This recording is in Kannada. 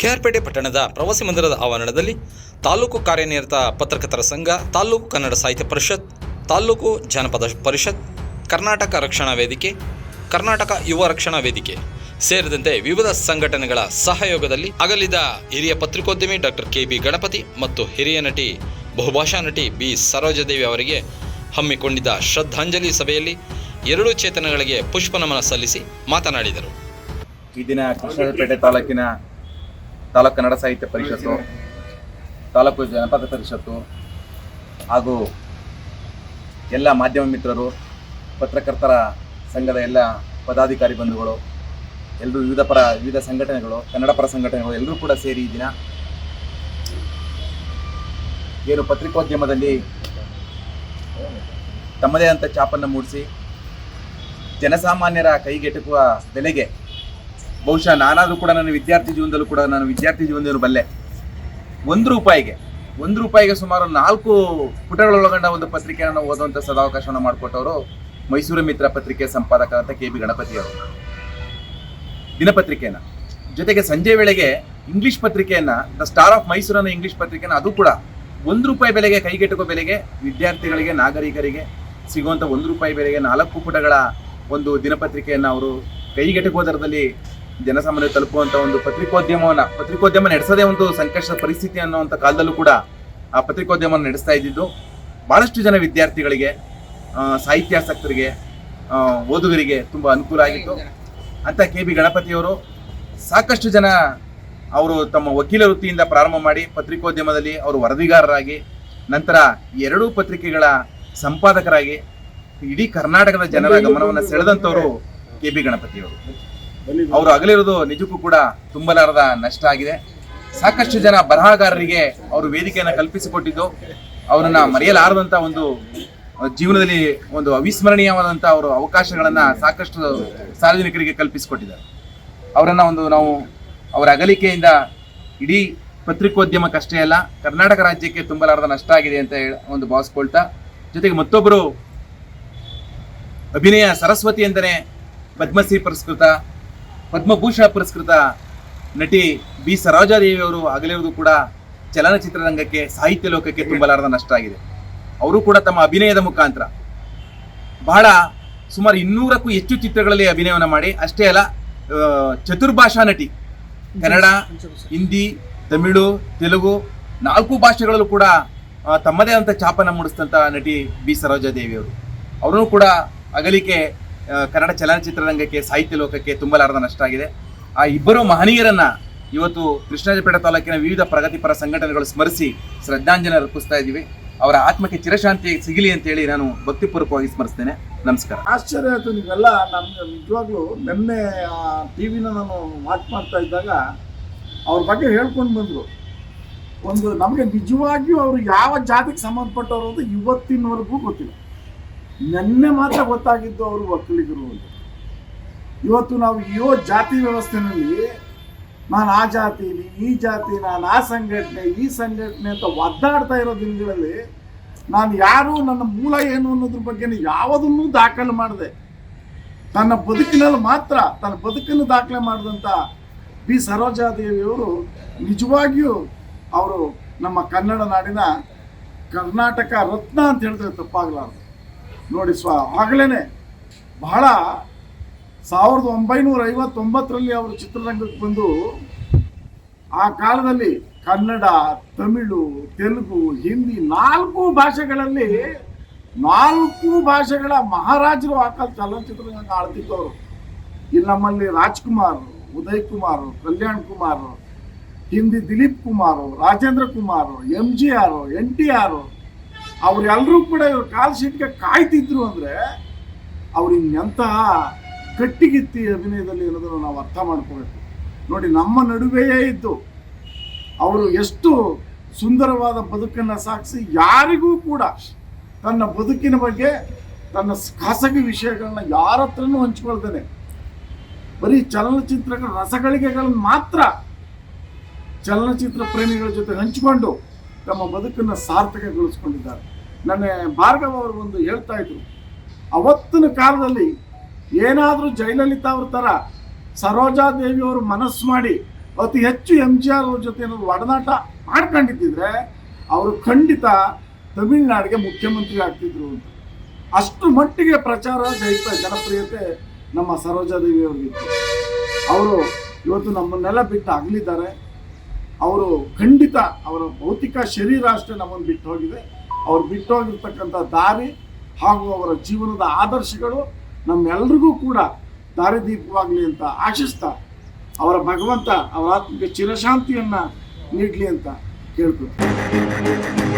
ಕೆಆರ್ಪೇಟೆ ಪಟ್ಟಣದ ಪ್ರವಾಸಿ ಮಂದಿರದ ಆವರಣದಲ್ಲಿ ತಾಲೂಕು ಕಾರ್ಯನಿರತ ಪತ್ರಕರ್ತರ ಸಂಘ, ತಾಲೂಕು ಕನ್ನಡ ಸಾಹಿತ್ಯ ಪರಿಷತ್, ತಾಲೂಕು ಜಾನಪದ ಪರಿಷತ್, ಕರ್ನಾಟಕ ರಕ್ಷಣಾ ವೇದಿಕೆ, ಕರ್ನಾಟಕ ಯುವ ರಕ್ಷಣಾ ವೇದಿಕೆ ಸೇರಿದಂತೆ ವಿವಿಧ ಸಂಘಟನೆಗಳ ಸಹಯೋಗದಲ್ಲಿ ಅಗಲಿದ ಹಿರಿಯ ಪತ್ರಿಕೋದ್ಯಮಿ ಡಾಕ್ಟರ್ ಕೆ ಬಿ ಗಣಪತಿ ಮತ್ತು ಹಿರಿಯ ನಟಿ, ಬಹುಭಾಷಾ ನಟಿ ಬಿ ಸರೋಜದೇವಿ ಅವರಿಗೆ ಹಮ್ಮಿಕೊಂಡಿದ್ದ ಶ್ರದ್ಧಾಂಜಲಿ ಸಭೆಯಲ್ಲಿ ಎರಡೂ ಚೇತನಗಳಿಗೆ ಪುಷ್ಪನಮನ ಸಲ್ಲಿಸಿ ಮಾತನಾಡಿದರು. ಈ ದಿನ ಕೃಷ್ಣಪೇಟೆ ತಾಲೂಕಿನ ತಾಲೂಕು ಕನ್ನಡ ಸಾಹಿತ್ಯ ಪರಿಷತ್ತು, ತಾಲೂಕು ಜನಪದ ಪರಿಷತ್ತು ಹಾಗೂ ಎಲ್ಲ ಮಾಧ್ಯಮ ಮಿತ್ರರು, ಪತ್ರಕರ್ತರ ಸಂಘದ ಎಲ್ಲ ಪದಾಧಿಕಾರಿ ಬಂಧುಗಳು ಎಲ್ಲರೂ ವಿವಿಧ ಪರ, ವಿವಿಧ ಸಂಘಟನೆಗಳು, ಕನ್ನಡ ಪರ ಸಂಘಟನೆಗಳು ಎಲ್ಲರೂ ಕೂಡ ಸೇರಿ ಈ ದಿನ ಏನು ಪತ್ರಿಕೋದ್ಯಮದಲ್ಲಿ ತಮ್ಮದೇ ಅಂತ ಚಾಪನ್ನು ಮೂಡಿಸಿ ಜನಸಾಮಾನ್ಯರ ಕೈಗೆಟುಕುವ ಬೆಲೆಗೆ ಬಹುಶಃ ನಾನಾದರೂ ಕೂಡ ನನ್ನ ವಿದ್ಯಾರ್ಥಿ ಜೀವನದಲ್ಲೂ ಕೂಡ ನಾನು ವಿದ್ಯಾರ್ಥಿ ಜೀವನದಲ್ಲಿ ಬಲ್ಲೆ. ಒಂದು ರೂಪಾಯಿಗೆ ಒಂದು ರೂಪಾಯಿಗೆ ಸುಮಾರು ನಾಲ್ಕು ಪುಟಗಳೊಳಗೊಂಡ ಒಂದು ಪತ್ರಿಕೆಯನ್ನು ಓದುವಂಥ ಸದಾವಕಾಶವನ್ನು ಮಾಡಿಕೊಟ್ಟವರು ಮೈಸೂರು ಮಿತ್ರ ಪತ್ರಿಕೆ ಸಂಪಾದಕರಂತ ಕೆ ಬಿ ಗಣಪತಿಯವರು ದಿನಪತ್ರಿಕೆಯನ್ನು. ಜೊತೆಗೆ ಸಂಜೆ ವೇಳೆಗೆ ಇಂಗ್ಲಿಷ್ ಪತ್ರಿಕೆಯನ್ನು, ದ ಸ್ಟಾರ್ ಆಫ್ ಮೈಸೂರು ಅನ್ನೋ ಇಂಗ್ಲಿಷ್ ಪತ್ರಿಕೆಯನ್ನು ಅದು ಕೂಡ ಒಂದು ರೂಪಾಯಿ ಬೆಲೆಗೆ ಕೈಗೆಟುಕೋ ಬೆಲೆಗೆ ವಿದ್ಯಾರ್ಥಿಗಳಿಗೆ, ನಾಗರಿಕರಿಗೆ ಸಿಗುವಂಥ ಒಂದು ರೂಪಾಯಿ ಬೆಲೆಗೆ ನಾಲ್ಕು ಪುಟಗಳ ಒಂದು ದಿನಪತ್ರಿಕೆಯನ್ನು ಅವರು ಕೈಗೆಟುಕುವ ದರದಲ್ಲಿ ಜನಸಾಮಾನ್ಯ ತಲುಪುವಂತ ಒಂದು ಪತ್ರಿಕೋದ್ಯಮವನ್ನ, ಪತ್ರಿಕೋದ್ಯಮ ನಡೆಸೋದೇ ಒಂದು ಸಂಕಷ್ಟದ ಪರಿಸ್ಥಿತಿ ಅನ್ನುವಂಥ ಕಾಲದಲ್ಲೂ ಕೂಡ ಆ ಪತ್ರಿಕೋದ್ಯಮ ನಡೆಸ್ತಾ ಇದ್ದಿದ್ದು, ಬಹಳಷ್ಟು ಜನ ವಿದ್ಯಾರ್ಥಿಗಳಿಗೆ ಸಾಹಿತ್ಯಾಸಕ್ತರಿಗೆ ಓದುಗರಿಗೆ ತುಂಬ ಅನುಕೂಲ ಆಗಿತ್ತು. ಅಂತ ಕೆ ಬಿ ಗಣಪತಿಯವರು ಸಾಕಷ್ಟು ಜನ ಅವರು ತಮ್ಮ ವಕೀಲ ವೃತ್ತಿಯಿಂದ ಪ್ರಾರಂಭ ಮಾಡಿ ಪತ್ರಿಕೋದ್ಯಮದಲ್ಲಿ ಅವರು ವರದಿಗಾರರಾಗಿ, ನಂತರ ಎರಡೂ ಪತ್ರಿಕೆಗಳ ಸಂಪಾದಕರಾಗಿ ಇಡೀ ಕರ್ನಾಟಕದ ಜನರ ಗಮನವನ್ನು ಸೆಳೆದಂಥವರು ಕೆ ಬಿ ಗಣಪತಿಯವರು. ಅವರು ಅಗಲಿರೋದು ನಿಜಕ್ಕೂ ಕೂಡ ತುಂಬಲಾರದ ನಷ್ಟ ಆಗಿದೆ. ಸಾಕಷ್ಟು ಜನ ಬರಹಗಾರರಿಗೆ ಅವರು ವೇದಿಕೆಯನ್ನು ಕಲ್ಪಿಸಿಕೊಟ್ಟಿದ್ದು, ಅವರನ್ನ ಮರೆಯಲಾರದಂತ ಒಂದು ಜೀವನದಲ್ಲಿ ಒಂದು ಅವಿಸ್ಮರಣೀಯವಾದಂಥ ಅವರು ಅವಕಾಶಗಳನ್ನ ಸಾಕಷ್ಟು ಸಾರ್ವಜನಿಕರಿಗೆ ಕಲ್ಪಿಸಿಕೊಟ್ಟಿದ್ದಾರೆ. ಅವರನ್ನ ಒಂದು ನಾವು ಅವರ ಅಗಲಿಕೆಯಿಂದ ಇಡೀ ಪತ್ರಿಕೋದ್ಯಮಕ್ಕಷ್ಟೇ ಅಲ್ಲ, ಕರ್ನಾಟಕ ರಾಜ್ಯಕ್ಕೆ ತುಂಬಲಾರದ ನಷ್ಟ ಆಗಿದೆ ಅಂತ ಹೇಳಿ ಒಂದು ಭಾವಿಸ್ಕೊಳ್ತಾ ಜೊತೆಗೆ ಮತ್ತೊಬ್ಬರು ಅಭಿನಯ ಸರಸ್ವತಿ ಎಂದರೆ ಪದ್ಮಶ್ರೀ ಪುರಸ್ಕೃತ ಪದ್ಮಭೂಷಣ ಪುರಸ್ಕೃತ ನಟಿ ಬಿ ಸರೋಜಾದೇವಿ ಅವರು ಅಗಲಿರುವುದು ಕೂಡ ಚಲನಚಿತ್ರರಂಗಕ್ಕೆ, ಸಾಹಿತ್ಯ ಲೋಕಕ್ಕೆ ತುಂಬಲಾರದ ನಷ್ಟ ಆಗಿದೆ. ಅವರು ಕೂಡ ತಮ್ಮ ಅಭಿನಯದ ಮುಖಾಂತರ. ಬಹಳ ಸುಮಾರು ಇನ್ನೂರಕ್ಕೂ ಹೆಚ್ಚು ಚಿತ್ರಗಳಲ್ಲಿ ಅಭಿನಯವನ್ನು ಮಾಡಿ, ಅಷ್ಟೇ ಅಲ್ಲ ಚತುರ್ಭಾಷಾ ನಟಿ. ಕನ್ನಡ, ಹಿಂದಿ, ತಮಿಳು, ತೆಲುಗು ನಾಲ್ಕು ಭಾಷೆಗಳಲ್ಲೂ ಕೂಡ ತಮ್ಮದೇ ಆದಂಥ ಛಾಪನ ಮೂಡಿಸಿದಂಥ ನಟಿ ಬಿ ಸರೋಜಾದೇವಿ ಅವರು ಅವರೂ ಕೂಡ ಅಗಲಿಕೆ ಕನ್ನಡ ಚಲನಚಿತ್ರರಂಗಕ್ಕೆ, ಸಾಹಿತ್ಯ ಲೋಕಕ್ಕೆ ತುಂಬಲಾರದ ನಷ್ಟ ಆಗಿದೆ. ಆ ಇಬ್ಬರು ಮಹನೀಯರನ್ನ ಇವತ್ತು ಕೃಷ್ಣರಾಜಪೇಟೆ ತಾಲೂಕಿನ ವಿವಿಧ ಪ್ರಗತಿಪರ ಸಂಘಟನೆಗಳು ಸ್ಮರಿಸಿ ಶ್ರದ್ಧಾಂಜಲಿ ಅರ್ಪಿಸ್ತಾ ಇದ್ದೀವಿ. ಅವರ ಆತ್ಮಕ್ಕೆ ಚಿರಶಾಂತಿ ಸಿಗಲಿ ಅಂತೇಳಿ ನಾನು ಭಕ್ತಿಪೂರ್ವಕವಾಗಿ ಸ್ಮರಿಸ್ತೇನೆ. ನಮಸ್ಕಾರ. ಆಶ್ಚರ್ಯ ಆಯಿತು ನೀವೆಲ್ಲ ನಮ್ಗೆ ನಿಜವಾಗ್ಲೂ ನಿನ್ನೆ ಟಿ ವಿನ ನಾನು ವಾಚ್ ಮಾಡ್ತಾ ಇದ್ದಾಗ ಅವ್ರ ಬಗ್ಗೆ ಹೇಳ್ಕೊಂಡು ಬಂದರು. ಒಂದು ನಮಗೆ ನಿಜವಾಗಿಯೂ ಅವರು ಯಾವ ಜಾತಿಗೆ ಸಂಬಂಧಪಟ್ಟವರು ಅಂತ ಇವತ್ತಿನವರೆಗೂ ಗೊತ್ತಿಲ್ಲ. ನಿನ್ನೆ ಮಾತ್ರ ಗೊತ್ತಾಗಿದ್ದು ಅವರು ಒಕ್ಕಲಿಗರು ಅಂತ. ಇವತ್ತು ನಾವು ಯುವ ಜಾತಿ ವ್ಯವಸ್ಥೆನಲ್ಲಿ ನಾನು ಆ ಜಾತಿ ಈ ಜಾತಿ, ನಾನು ಆ ಸಂಘಟನೆ, ಈ ಸಂಘಟನೆ ಅಂತ ಒದ್ದಾಡ್ತಾ ಇರೋ ದಿನಗಳಲ್ಲಿ ನಾನು ಯಾರು, ನನ್ನ ಮೂಲ ಏನು ಅನ್ನೋದ್ರ ಬಗ್ಗೆ ಯಾವುದನ್ನೂ ದಾಖಲೆ ಮಾಡಿದೆ, ತನ್ನ ಬದುಕಿನಲ್ಲಿ ಮಾತ್ರ, ತನ್ನ ಬದುಕನ್ನು ದಾಖಲೆ ಮಾಡಿದಂಥ ಬಿ. ಸರೋಜಾದೇವಿಯವರು ನಿಜವಾಗಿಯೂ ಅವರು ನಮ್ಮ ಕನ್ನಡ ನಾಡಿನ ಕರ್ನಾಟಕ ರತ್ನ ಅಂತ ಹೇಳಿದ್ರೆ ತಪ್ಪಾಗಲಾರದು. ನೋಡಿ ಸ್ವ ಆಗಲೇ ಬಹಳ ಸಾವಿರದ ಒಂಬೈನೂರ ಐವತ್ತೊಂಬತ್ತರಲ್ಲಿ ಅವರು ಚಿತ್ರರಂಗಕ್ಕೆ ಬಂದು ಆ ಕಾಲದಲ್ಲಿ ಕನ್ನಡ, ತಮಿಳು, ತೆಲುಗು, ಹಿಂದಿ ನಾಲ್ಕು ಭಾಷೆಗಳಲ್ಲಿ ನಾಲ್ಕು ಭಾಷೆಗಳ ಮಹಾರಾಜರು ಆ ಕಾಲ ಚಲನಚಿತ್ರರಂಗ ಆಳ್ತಿದ್ದವರು ಇಲ್ಲಿ ನಮ್ಮಲ್ಲಿ Rajkumar Uday Kumar Kalyan Kumar, Hindi Dilip Kumar, Rajendra Kumar M G R N T R ಅವರೆಲ್ಲರೂ ಕೂಡ ಇವ್ರ ಕಾಲ್ ಶೀಟ್ಗೆ ಕಾಯ್ತಿದ್ರು ಅಂದ್ರೆ ಅವ್ರು ಕಟ್ಟಿಗಿತ್ತಿ ಅಭಿನಯದಲ್ಲಿ ಅನ್ನೋದನ್ನು ನಾವು ಅರ್ಥ ಮಾಡ್ಕೋಬೇಕು. ನೋಡಿ, ನಮ್ಮ ನಡುವೆಯೇ ಇದ್ದು ಅವರು ಎಷ್ಟು ಸುಂದರವಾದ ಬದುಕನ್ನು ಸಾಗಿಸಿ ಯಾರಿಗೂ ಕೂಡ ತನ್ನ ಬದುಕಿನ ಬಗ್ಗೆ, ತನ್ನ ಖಾಸಗಿ ವಿಷಯಗಳನ್ನ ಯಾರ ಹತ್ರನೂ ಹಂಚ್ಕೊಳ್ತಾನೆ ಬರೀ ಚಲನಚಿತ್ರಗಳ ರಸಗಳಿಗೆಗಳನ್ನು ಮಾತ್ರ ಚಲನಚಿತ್ರ ಪ್ರೇಮಿಗಳ ಜೊತೆ ಹಂಚಿಕೊಂಡು ತಮ್ಮ ಬದುಕನ್ನು ಸಾರ್ಥಕಗೊಳಿಸ್ಕೊಂಡಿದ್ದಾರೆ ನನ್ನ ಭಾರ್ಗವ ಅವರು ಒಂದು ಹೇಳ್ತಾ ಇದ್ರು. ಅವತ್ತಿನ ಕಾಲದಲ್ಲಿ ಏನಾದರೂ ಜಯಲಲಿತಾ ಅವ್ರ ಥರ ಸರೋಜಾ ದೇವಿಯವರು ಮನಸ್ಸು ಮಾಡಿ ಅತಿ ಹೆಚ್ಚು ಎಂ ಜಿ ಆರ್ ಅವ್ರ ಜೊತೆ ಏನಾದ್ರು ಒಡನಾಟ ಮಾಡ್ಕೊಂಡಿದ್ದಿದ್ರೆ ಅವರು ಖಂಡಿತ ತಮಿಳುನಾಡಿಗೆ ಮುಖ್ಯಮಂತ್ರಿ ಆಗ್ತಿದ್ರು ಅಂತ. ಅಷ್ಟು ಮಟ್ಟಿಗೆ ಪ್ರಚಾರ ಜಯಿತ ಜನಪ್ರಿಯತೆ ನಮ್ಮ ಸರೋಜಾದೇವಿ ಅವ್ರಿಗಿತ್ತು. ಅವರು ಇವತ್ತು ನಮ್ಮನ್ನೆಲ್ಲ ಬಿಟ್ಟು ಅಗಲಿದ್ದಾರೆ. ಅವರು ಖಂಡಿತ ಅವರ ಭೌತಿಕ ಶರೀರ ಅಷ್ಟೇ ನಮ್ಮನ್ನು ಬಿಟ್ಟು ಹೋಗಿದೆ. ಅವ್ರು ಬಿಟ್ಟು ಹೋಗಿರ್ತಕ್ಕಂಥ ದಾರಿ ಹಾಗೂ ಅವರ ಜೀವನದ ಆದರ್ಶಗಳು ನಮ್ಮೆಲ್ರಿಗೂ ಕೂಡ ದಾರಿದೀಪವಾಗಲಿ ಅಂತ ಆಶಿಸ್ತಾ ಅವರ ಭಗವಂತ ಅವರ ಆತ್ಮಕ್ಕೆ ಚಿರಶಾಂತಿಯನ್ನು ನೀಡಲಿ ಅಂತ ಕೇಳ್ಕೊತೀನಿ